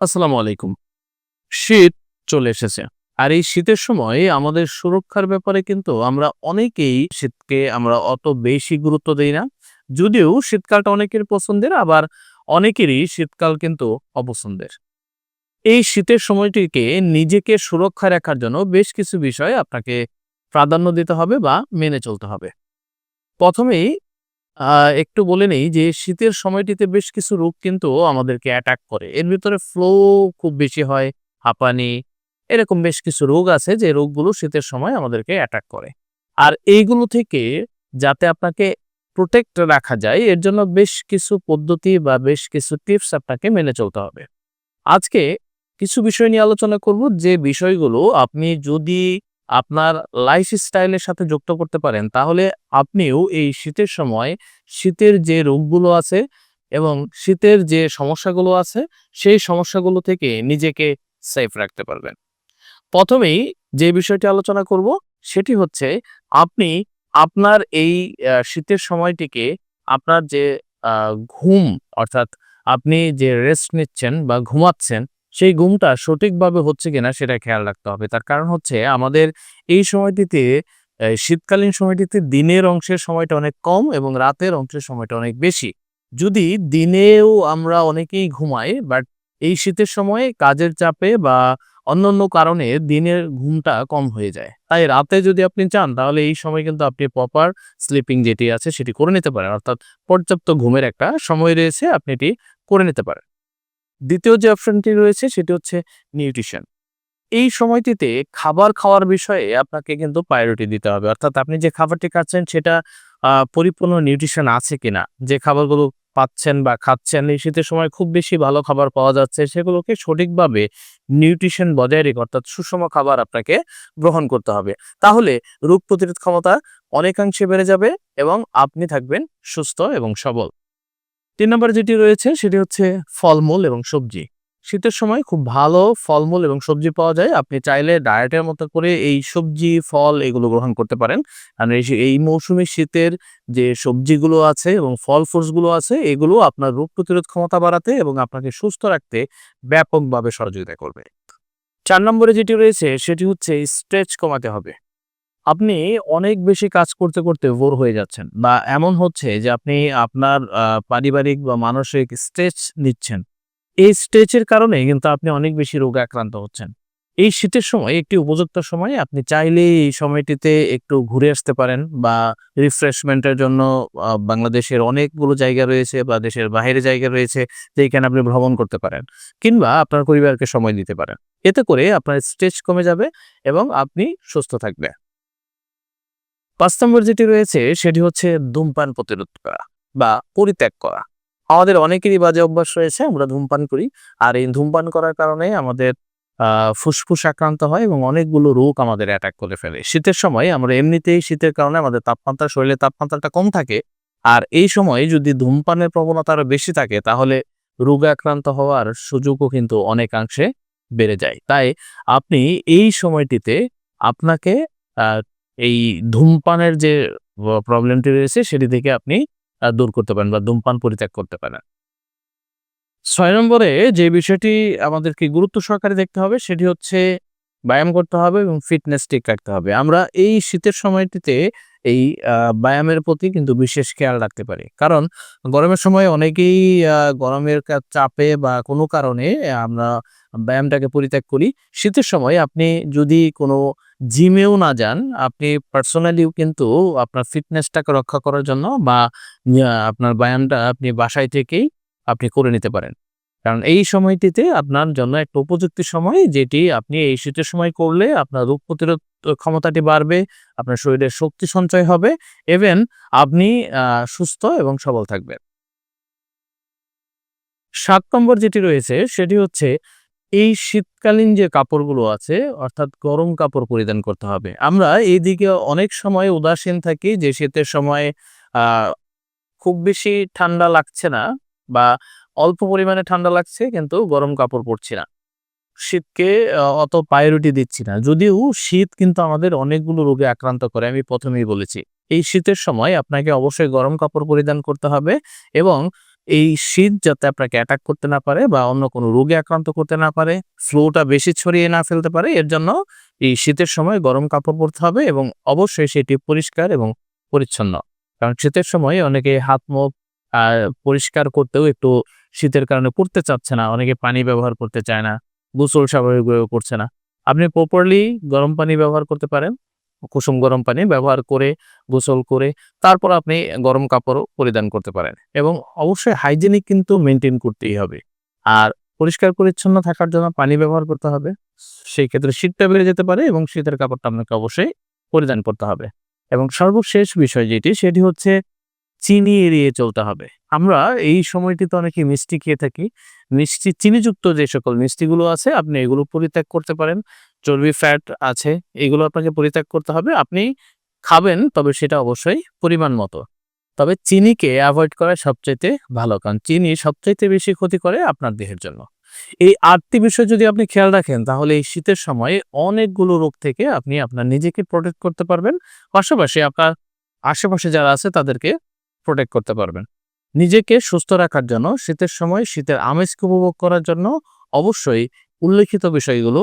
আসসালামু আলাইকুম। শীত চলে এসেছে। আর এই শীতের সময় আমাদের সুরক্ষার ব্যাপারে কিন্তু আমরা অনেকেই শীতকে আমরা অত বেশি গুরুত্ব দিই না। যদিও শীতকালটা অনেকের পছন্দের, আবার অনেকেরই শীতকাল কিন্তু অপছন্দের। এই শীতের সময়টিকে নিজেকে সুরক্ষা রাখার জন্য বেশ কিছু বিষয় আপনাকে প্রাধান্য দিতে হবে বা মেনে চলতে হবে। প্রথমেই একটু বলে নেই যে, শীতের সময়টিতে বেশ কিছু রোগ কিন্তু আমাদেরকে অ্যাটাক করে। এর ভিতরে ফ্লো খুব বেশি হয়, হাঁপানি, এরকম বেশ কিছু রোগ আছে যে, রোগগুলো শীতের সময় আমাদেরকে অ্যাটাক করে। আর এইগুলো থেকে যাতে আপনাকে প্রোটেক্ট রাখা যায়, এর জন্য বেশ কিছু পদ্ধতি বা বেশ কিছু টিপস আপনাকে মেনে চলতে হবে। আজকে কিছু বিষয় নিয়ে আলোচনা করব যে, বিষয়গুলো আপনি যদি আপনার লাইফ স্টাইলের সাথে যুক্ত করতে পারেন, তাহলে আপনিও এই শীতের সময় শীতের যে রোগগুলো আছে এবং শীতের যে সমস্যাগুলো আছে, সেই সমস্যাগুলো থেকে নিজেকে সেফ রাখতে পারবেন। প্রথমেই যে বিষয়টি আলোচনা করব, সেটি হচ্ছে আপনি আপনার এই শীতের সময়টিকে আপনার যে ঘুম অর্থাৎ আপনি যে রেস্ট নিচ্ছেন বা ঘুমাচ্ছেন সেই ঘুমটা সঠিকভাবে হচ্ছে কিনা সেটা খেয়াল রাখতে হবে। তার কারণ হচ্ছে আমাদের এই সময়টিতে শীতকালীন সময়টিতে দিনের অংশের সময়টা অনেক কম এবং রাতের অংশের সময়টা অনেক বেশি। যদি দিনেও আমরা অনেকেই ঘুমাই, বাট এই শীতের সময় কাজের চাপে বা অন্যান্য কারণে দিনের ঘুমটা কম হয়ে যায়। তাই রাতে যদি আপনি চান, তাহলে এই সময় কিন্তু আপনি প্রপার স্লিপিং যেটি আছে সেটি করে নিতে পারেন। অর্থাৎ পর্যাপ্ত ঘুমের একটা সময় রয়েছে, আপনি এটি করে নিতে পারেন। দ্বিতীয় যে অপশনটি রয়েছে সেটি হচ্ছে নিউট্রিশন। এই সময়টিতে খাবার খাওয়ার বিষয়ে আপনাকে কিন্তু প্রায়োরিটি দিতে হবে। অর্থাৎ আপনি যে খাবারটি খাচ্ছেন সেটা পরিপূর্ণ নিউট্রিশন আছে কিনা? যে খাবারগুলো পাচ্ছেন বা খাচ্ছেন, এই শীতের সময় খুব বেশি ভালো খাবার পাওয়া যাচ্ছে, সেগুলোকে সঠিকভাবে নিউট্রিশন বজায় রেখে, অর্থাৎ সুষম খাবার আপনাকে গ্রহণ করতে হবে। তাহলে রোগ প্রতিরোধ ক্ষমতা অনেকাংশে বেড়ে যাবে এবং আপনি থাকবেন সুস্থ এবং সবল। তিন নম্বর যেটি রয়েছে সেটি হচ্ছে ফলমূল এবং সবজি। শীতের সময় খুব ভালো ফলমূল এবং সবজি পাওয়া যায়। আপনি চাইলে ডায়েটের মতো করে এই সবজি, ফল এগুলো গ্রহণ করতে পারেন। আর এই এই মৌসুমী শীতের যে সবজিগুলো আছে এবং ফল ফ্রুটসগুলো আছে, এগুলো আপনার রোগ প্রতিরোধ ক্ষমতা বাড়াতে এবং আপনাকে সুস্থ রাখতে ব্যাপকভাবে সহযোগিতা করবে। চার নম্বরে যেটি রয়েছে সেটি হচ্ছে স্ট্রেচ কমাতে হবে। আপনি অনেক বেশি কাজ করতে করতে বোর হয়ে যাচ্ছেন বা এমন হচ্ছে যে আপনি আপনার পারিবারিক বা মানসিক স্ট্রেচ নিচ্ছেন। এই স্ট্রেচের কারণে কিন্তু আপনি অনেক বেশি রোগে আক্রান্ত হচ্ছেন। এই শীতের সময়, একটি উপযুক্ত সময় আপনি চাইলে এই সময়টিতে একটু ঘুরে আসতে পারেন বা রিফ্রেশমেন্টের জন্য বাংলাদেশের অনেকগুলো জায়গা রয়েছে বা দেশের বাইরে জায়গা রয়েছে যেখানে আপনি ভ্রমণ করতে পারেন কিংবা আপনার পরিবারকে সময় দিতে পারেন। এতে করে আপনার স্ট্রেচ কমে যাবে এবং আপনি সুস্থ থাকবেন। পাঁচ নম্বর যেটি রয়েছে, সেটি হচ্ছে ধূমপান প্রতিরোধ করা বা পরিত্যাগ করা। আমাদের অনেকেরই বাজে অভ্যাস রয়েছে, আমরা ধূমপান করি। আর এই ধূমপান করার কারণে আমাদের ফুসফুস আক্রান্ত হয় এবং অনেকগুলো রোগ আমাদের অ্যাটাক করে ফেলে। শীতের সময় আমরা এমনিতেই, শীতের কারণে আমাদের তাপমাত্রা, শরীরের তাপমাত্রাটা কম থাকে। আর এই সময় যদি ধূমপানের প্রবণতা আরও বেশি থাকে, তাহলে রোগে আক্রান্ত হওয়ার সুযোগও কিন্তু অনেকাংশে বেড়ে যায়। তাই আপনি এই সময়টিতে আপনাকে এই ধূমপানের যে প্রবলেমটি রয়েছে, সেটি থেকে আপনি দূর করতে পারেন বা ধূমপান পরিত্যাগ করতে পারেন। ছয় নম্বরে যে বিষয়টি আমাদেরকে গুরুত্ব সহকারে দেখতে হবে, সেটি হচ্ছে ব্যায়াম করতে হবে এবং ফিটনেস ঠিক রাখতে হবে। আমরা এই শীতের সময়টিতে এই ব্যায়ামের প্রতি কিন্তু বিশেষ খেয়াল রাখতে পারি। কারণ গরমের সময় অনেকেই গরমের চাপে বা কোনো কারণে আমরা ব্যায়ামটাকে পরিত্যাগ করি। শীতের সময় আপনি যদি কোনো জিমেও না যান, আপনি পার্সোনালিও কিন্তু আপনার ফিটনেসটাকে রক্ষা করার জন্য বা আপনার ব্যায়ামটা আপনি বাসায় থেকেই আপনি করে নিতে পারেন। কারণ এই সময়টিতে আপনার জন্য একটা উপযুক্ত সময়, যেটি আপনি এই শীতের সময় করলে আপনার রোগ প্রতিরোধ ক্ষমতাটি বাড়বে, আপনার শরীরের শক্তি সঞ্চয় হবে ইভেন আপনি সুস্থ এবং সবল থাকবেন। সাত নম্বর যেটি রয়েছে, সেটি হচ্ছে এই শীতকালীন যে কাপড়গুলো আছে, অর্থাৎ গরম কাপড় পরিধান করতে হবে। আমরা এইদিকে অনেক সময় উদাসীন থাকি, যে শীতের সময় খুব বেশি ঠান্ডা লাগছে না বা অল্প পরিমাণে ঠান্ডা লাগছে, কিন্তু গরম কাপড় পরছি না। শীতকে অত প্রায়োরিটি দিচ্ছি না। যদিও শীত কিন্তু আমাদের অনেকগুলো রোগে আক্রান্ত করে, আমি প্রথমেই বলেছি। এই শীতের সময় আপনাকে অবশ্যই গরম কাপড় পরিধান করতে হবে এবং এই শীত যাতে আপনাকে অ্যাটাক করতে না পারে বা অন্য কোনো রোগে আক্রান্ত করতে না পারে ফ্লুটা বেশি ছড়িয়ে না ফেলতে পারে, এর জন্য এই শীতের সময় গরম কাপড় পরতে হবে এবং অবশ্যই সেটি পরিষ্কার এবং পরিচ্ছন্ন। কারণ শীতের সময় অনেকে হাত মুখ পরিষ্কার করতেও একটু শীতের কারণে করতে চাচ্ছে না। অনেকে পানি ব্যবহার করতে চায় না, গোসল স্বাভাবিকভাবে করছে না। আপনি প্রপারলি গরম পানি ব্যবহার করতে পারেন, কুসুম গরম পানি ব্যবহার করে, গোসল করে, তারপর আপনি গরম কাপড়ও পরিধান করতে পারেন এবং অবশ্যই হাইজেনিক কিন্তু মেনটেন করতেই হবে। আর পরিষ্কার পরিচ্ছন্ন থাকার জন্য পানি ব্যবহার করতে হবে, সেই ক্ষেত্রে শীতটা বেড়ে যেতে পারে এবং শীতের কাপড়টা আপনাকে অবশ্যই পরিধান করতে হবে। এবং সর্বশেষ বিষয় যেটি, সেটি হচ্ছে চিনি এড়িয়ে চলতে হবে। আমরা এই সময়টিতে অনেকে মিষ্টি খেয়ে থাকি। মিষ্টি, চিনিযুক্ত যে সকল মিষ্টিগুলো আছে, আপনি এগুলো পরিত্যাগ করতে পারেন। চর্বি ফ্যাট আছে, এগুলো আপনাকে পরিত্যাগ করতে হবে। আপনি খাবেন, তবে সেটা অবশ্যই পরিমাণ মতো। তবে চিনিকে অ্যাভয়েড করা সবচাইতে ভালো, কারণ চিনি সবচাইতে বেশি ক্ষতি করে আপনার দেহের জন্য। এই আটটি বিষয় যদি আপনি খেয়াল রাখেন, তাহলে এই শীতের সময়ে অনেকগুলো রোগ থেকে আপনি আপনার নিজেকে প্রোটেক্ট করতে পারবেন। পাশাপাশি আপনার আশেপাশে যারা আছে, তাদেরকে প্রোটেক্ট করতে পারবেন। নিজেকে সুস্থ রাখার জন্য, শীতের সময় শীতের আমেজকে উপভোগ করার জন্য অবশ্যই উল্লেখিত বিষয়গুলো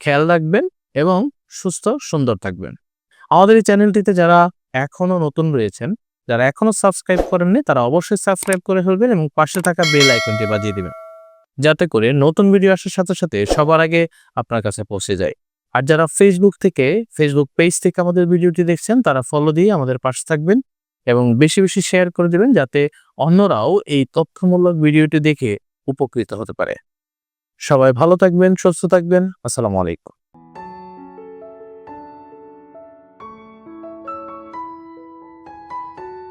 খেয়াল রাখবেন এবং সুস্থ, সুন্দর থাকবেন। আমাদের এই চ্যানেলটিতে যারা এখনও নতুন রয়েছেন, যারা এখনও সাবস্ক্রাইব করেননি, তারা অবশ্যই সাবস্ক্রাইব করে ফেলবেন এবং পাশে থাকা বেল আইকনটি বাজিয়ে দেবেন। যাতে করে নতুন ভিডিও আসার সাথে সাথে সবার আগে আপনার কাছে পৌঁছে যায়। আর যারা ফেসবুক থেকে ফেসবুক পেজ থেকে আমাদের ভিডিওটি দেখছেন, তারা ফলো দিয়ে আমাদের পাশে থাকবেন। এবং বেশি বেশি শেয়ার করে দেবেন যাতে অন্যরাও এই তথ্যমূলক ভিডিওটি দেখে উপকৃত হতে পারে। সবাই ভালো থাকবেন, সুস্থ থাকবেন। আসসালামু আলাইকুম।